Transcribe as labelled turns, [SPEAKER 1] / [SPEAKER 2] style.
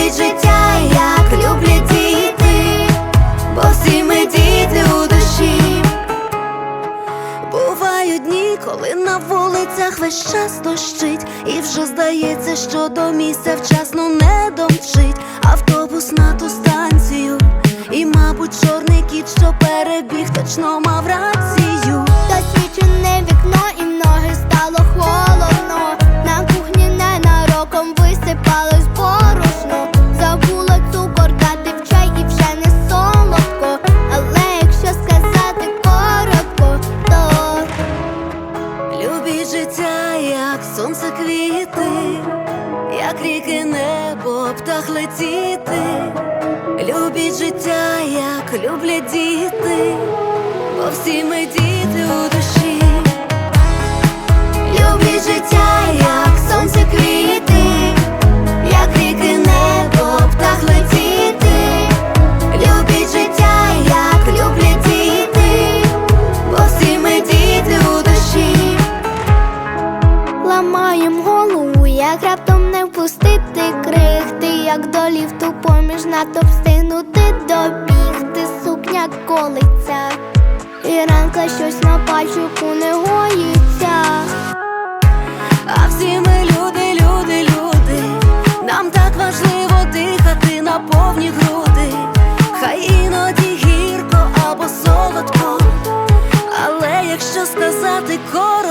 [SPEAKER 1] від життя, як люблять діти, бо всі ми діти у душі. Бувають дні, коли на вулицях весь час дощить, і вже здається, що до місця вчасно не домчить автобус на ту станцію, і, мабуть, чорний кіт, що перебіг точно мав. Сонце квіти, як ріки небо, птах летіти. Любіть життя, як люблять діти, бо всі ми діти
[SPEAKER 2] в голову, як раптом не впустити крихти, як до ліфту поміж натовп встигнути добігти, сукня колиться, і ранка щось на пальчику не гоїться,
[SPEAKER 1] а всі ми люди, люди, люди, нам так важливо дихати на повні груди, хай іноді гірко або солодко, але якщо сказати коротко